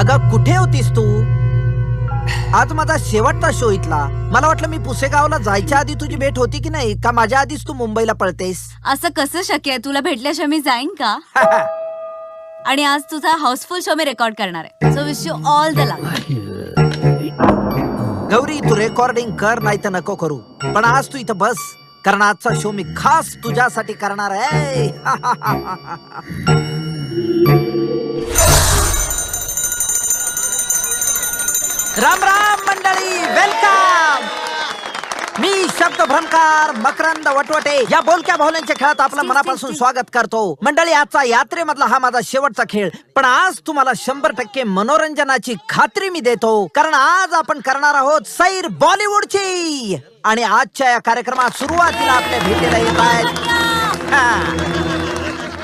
अगं कुठे होतीस तू? आज माझा शेवटचा शो इथला. मला वाटलं मी पुसेगावला जायच्या आधी तुझी भेट होती की नाही का माझ्या आधीच तू मुंबईला पळतेस? असं कसं शक्य आहे? तुला भेटल्याशिवाय मी जाईन का? आणि आज तुझा हाऊसफुल शो मी रेकॉर्ड करणार आहे. So wish you all the luck Gauri Tu recording कर नाही तर नको करू. पण आज तू इथं बस कारण आजचा शो मी खास तुझ्यासाठी करणार आहे. राम राम मंडळी वेलकम मी शब्द भ्रमकार मकरंद वटवटे या बोलक्या भावल्यांच्या खेळात आपलं मनापासून स्वागत करतो. मंडळी आजचा यात्रेमधला हा माझा शेवटचा खेळ. पण आज तुम्हाला शंभर टक्के मनोरंजनाची खात्री मी देतो. कारण आज आपण करणार आहोत सैर बॉलिवूडची. आणि आजच्या या कार्यक्रमात सुरुवातीला आपल्या भेटीला येत आहेत. हा.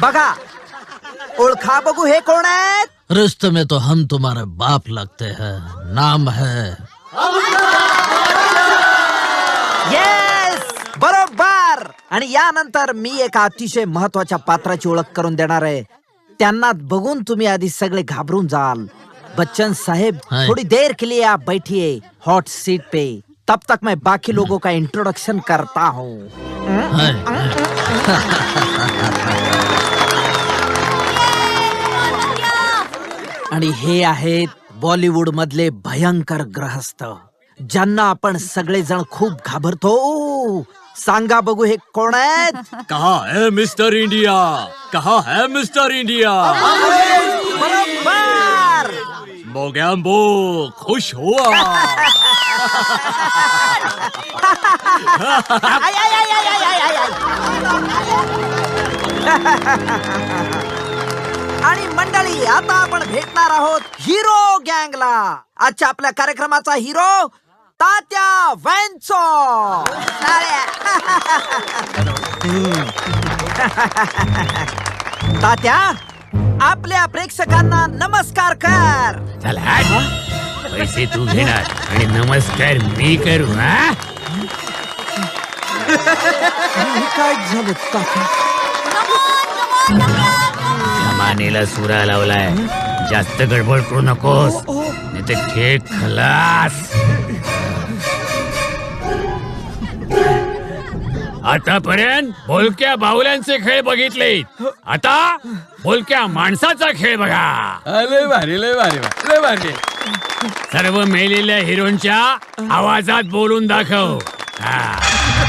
बघा ओळखा बघू हे कोण आहेत? रिश्ते में तो हम तुम्हारे बाप लगते हैं। नाम है। येस बरोबर! आणि यानंतर मी एका अतिशय महत्त्वाच्या पात्राची ओळख करून देणार आहे. त्यांना बघून तुम्ही आधी सगळे घाबरून जाल. बच्चन साहेब हाय. थोड़ी देर के लिए आप बैठिए. हॉट सीट पे. तब तक मैं बाकी लोगों का इंट्रोडक्शन करता हूँ. है, है। आणि हे आहेत बॉलिवूड मधले भयंकर ग्रहस्थ ज्यांना आपण सगळेजण खूप घाबरतो. सांगा बघू हे कोण आहेत? कहा है मिस्टर इंडिया? कहा है मिस्टर इंडिया? बरोबर! मोगैम्बो खुश हुआ। आय, आय, आय, आय, आय, आय, आय, आय. आणि मंडळी आता आपण भेटणार आहोत हिरो गँगला. आजच्या आपल्या कार्यक्रमाचा हिरो तात्या वॅन्सो तात्या आपल्या प्रेक्षकांना नमस्कार कर. चल पैसे तू घेणार आणि नमस्कार मी करू हा? काय झालं तात्या? जमानेला सुरा लावलाय. जास्त गडबड करू नकोस. नाही तर खेळ खलास. आतापर्यंत बोलक्या बाहुल्यांचे खेळ बघितले. आता बोलक्या माणसाचा खेळ बघा. लय भारी लय भारी लय भारी. सर्व मेलेल्या हिरोंच्या आवाजात बोलून दाखव. हा.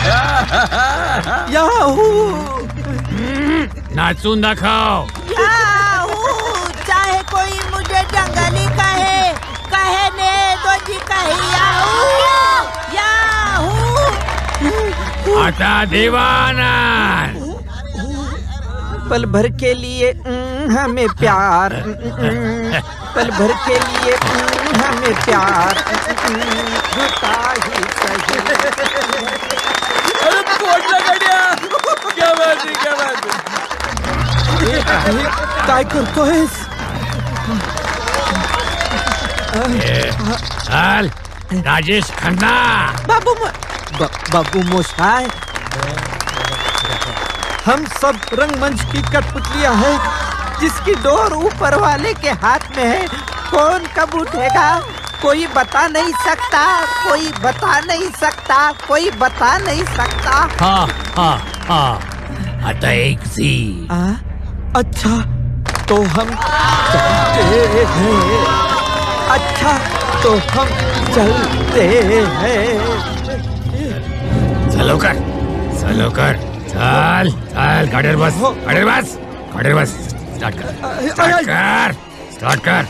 याहू. नाचून दाखव. चाहे कोई मुझे जंगली कहे कहने दो जी कहे याहू याहू आता देवाना। पल भर के लिए हमें प्यार पल भर के लिए हमें प्यार होता ही सही। अरे पोटला गड्या क्या बात आहे क्या बात आहे काय करतोयस चल राजेश खन्ना। बाबू बाबू मोशाय हम सब रंगमंच की कठपुतलियाँ हैं जिसकी डोर ऊपर वाले के हाथ में है। कौन कब उठेगा कोई बता नहीं सकता कोई बता नहीं सकता कोई बता नहीं सकता। हा हा हा आता एक सी आ? अच्छा तो हम चलते हैं। अच्छा तो हम चलते हैं। चलो कर चलो कर। चल चल गाडीवर बस हो. गाडीवर बस गाडीवर बस। स्टार्ट कर स्टार्ट कर स्टार्ट कर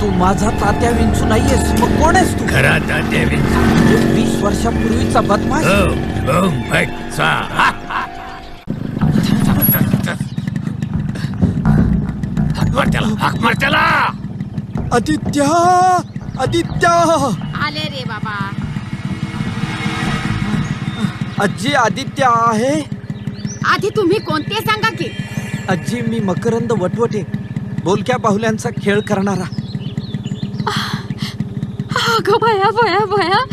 तू माझा तात्या विंचू नाहीयेस मग कोण आहेस तू? खरा तात्या वीस वर्षापूर्वीचा बदमाश. आदित्य आदित्य! आले रे बाबा. आजी आदित्य आहे? आधी तुम्ही कोणते सांगा की? आजी मी मकरंद वटवटे बोलक्या बाहुल्यांचा खेळ करणारा. अगं भया भया भया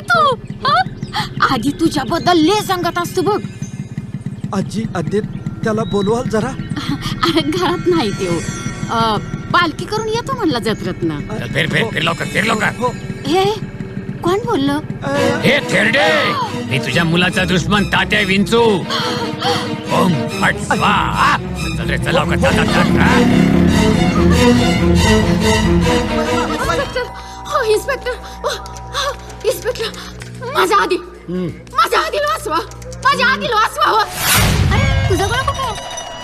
तू हं? आधी तुझ्याबद्दल ले सांगत असतो बघ. आजी आदित्याला बोलवाल जरा. अरे घरात नाही देऊ. अ, पालखी करून येतो म्हणला जत्रेतनं. चल फिर फिर फिर लवकर फिर लवकर. हे. कोण बोललं? हे थेरडे मी तुझ्या मुलाचा दुश्मन तात्या विंचू. ओम फट स्वाहा चल रे चल लवकर चल चल, चल हा. इन्स्पेक्टर हो इन्स्पेक्टर ओ, हा, इन्स्पेक्टर. माझ्या आधी माझ्या आधी वाचवा माझ्या आधी वाचवा हो. अरे तुझा गोळा कुठे आहे?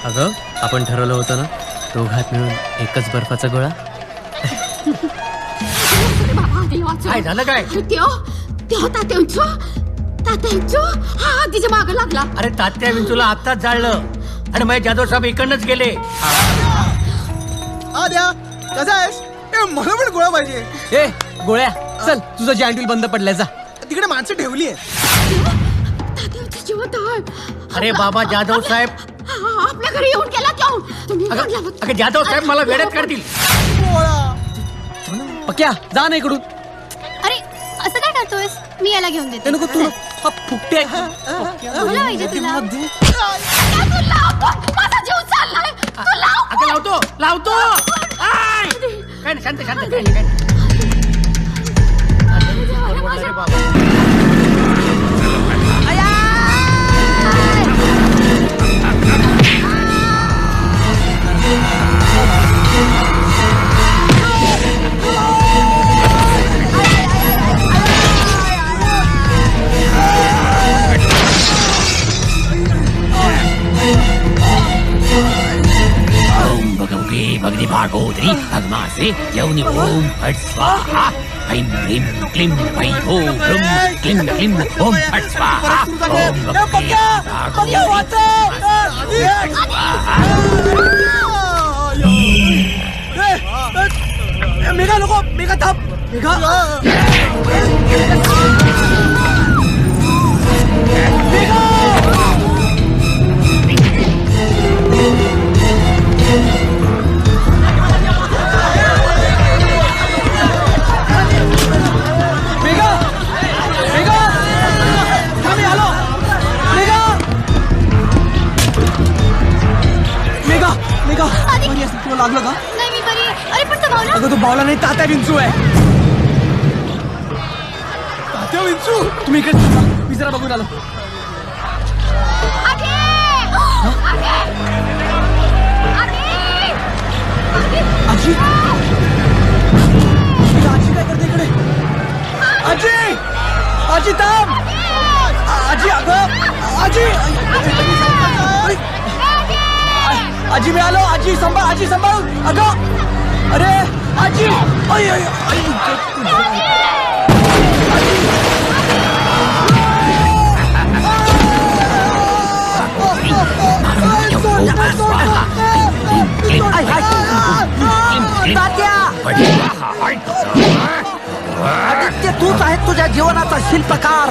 अगं आपण ठरवलं होतं ना दोघात मिळून एकच बर्फाचा गोळा? बाबा, आधी वाचवा. काय झालं काय? त्यो त्यो तात्यांचो तात्यांचो हा माग लागला. अरे तात्या विंचूला आत्ताच जाळलं. आणि मग जाधव साहेब इकडनंच गेले. आद्या कसा आहेस? ए मला पण गोळा पाहिजे. ए गोळ्या चल तुझं जॅन्टील बंद पडलाय जा. तिकडे माणसं ठेवली. अरे बाबा जाधव साहेब. हा, आपल्या घरी येऊन गेला अगं जाधव साहेब मला वेड्यात काढतील पक्या जा ना इकडून. अरे असं काय करतोयस? मी याला घेऊन देते. नको तू हा फुकटे. पाहिजे तुला. अगं लावतो लावतो! काय शांत शांत काय नाही, काय नाही. अरे बाबा. ओम भगवते भगनी भागोदरी भगमासे यौनि ओम फट स्वाहा ऐं ह्रीं क्लीं वै हो ह्रुं क्लीं क्लीं ओम फट स्वाहा ओम भगवते भागोदरी मेघा नको मेघा थांब मेघा मेघा लागलं का? नाही मी बरी आहे. अरे पण तो अगं तू बावला नाही तात्या विंचू आहे. तात्या विंचू? तुम्ही इकडे थांबा. मी जरा बघून आलो. आजी? आजी काय करते इकडे? आजी! आजी थांब! आजी अगं! आजी! आजी मी आलो आजी सांभाळ आजी सांभाळ. अगं अरे आजी आई, आई, आई. आदित्य तूच आहे तुझ्या जीवनाचा शिल्पकार.